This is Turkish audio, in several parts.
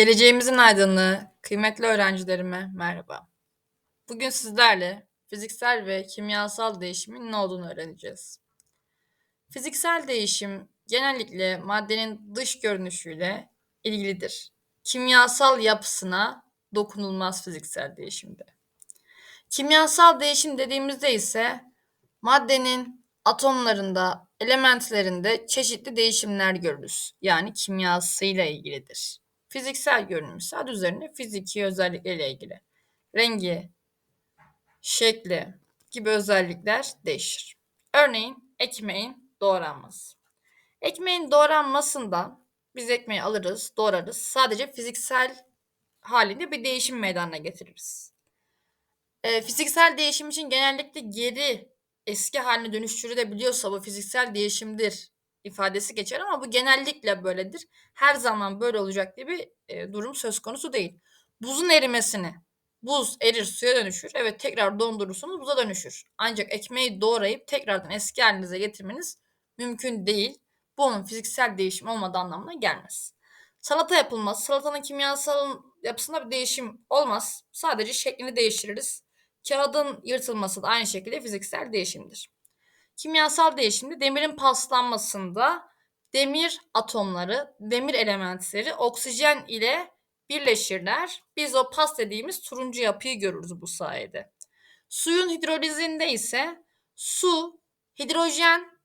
Geleceğimizin aydınlığı, kıymetli öğrencilerime merhaba. Bugün sizlerle fiziksel ve kimyasal değişimin ne olduğunu öğreneceğiz. Fiziksel değişim genellikle maddenin dış görünüşüyle ilgilidir. Kimyasal yapısına dokunulmaz fiziksel değişimde. Kimyasal değişim dediğimizde ise maddenin atomlarında, elementlerinde çeşitli değişimler görürüz. Yani kimyasıyla ilgilidir. Fiziksel görünümü ise adı üzerine fiziki özellikleriyle ilgili. Rengi, şekli gibi özellikler değişir. Örneğin ekmeğin doğranması. Ekmeğin doğranmasında biz ekmeği alırız, doğrarız. Sadece fiziksel halinde bir değişim meydana getiririz. E, fiziksel değişim için genellikle geri eski haline dönüştürülebiliyorsa bu fiziksel değişimdir ifadesi geçer ama bu genellikle böyledir. Her zaman böyle olacak diye bir e, durum söz konusu değil. Buzun erimesini, buz erir suya dönüşür. Evet tekrar dondurursunuz buza dönüşür. Ancak ekmeği doğrayıp tekrardan eski halinize getirmeniz mümkün değil. Bu onun fiziksel değişim olmadığı anlamına gelmez. Salata yapılmaz. Salatanın kimyasal yapısında bir değişim olmaz. Sadece şeklini değiştiririz. Kağıdın yırtılması da aynı şekilde fiziksel değişimdir. Kimyasal değişimde demirin paslanmasında demir atomları, demir elementleri oksijen ile birleşirler. Biz o pas dediğimiz turuncu yapıyı görürüz bu sayede. Suyun hidrolizinde ise su, hidrojen,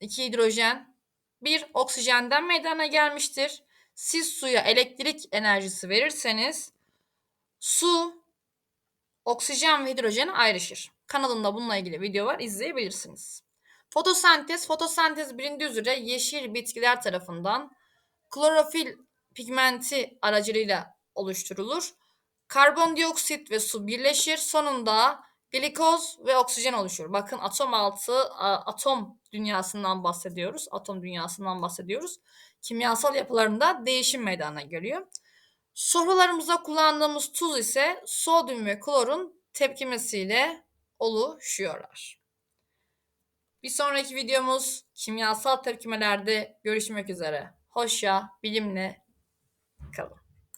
iki hidrojen, bir oksijenden meydana gelmiştir. Siz suya elektrik enerjisi verirseniz su oksijen ve hidrojen ayrışır. Kanalımda bununla ilgili video var izleyebilirsiniz. Fotosentez, fotosentez bilindiği üzere yeşil bitkiler tarafından klorofil pigmenti aracılığıyla oluşturulur. Karbondioksit ve su birleşir. Sonunda glikoz ve oksijen oluşur. Bakın atom altı atom dünyasından bahsediyoruz. Atom dünyasından bahsediyoruz. Kimyasal yapılarında değişim meydana geliyor. Sofralarımızda kullandığımız tuz ise sodyum ve klorun tepkimesiyle oluşuyorlar. Bir sonraki videomuz kimyasal tepkimelerde görüşmek üzere. Hoşça, bilimle kalın.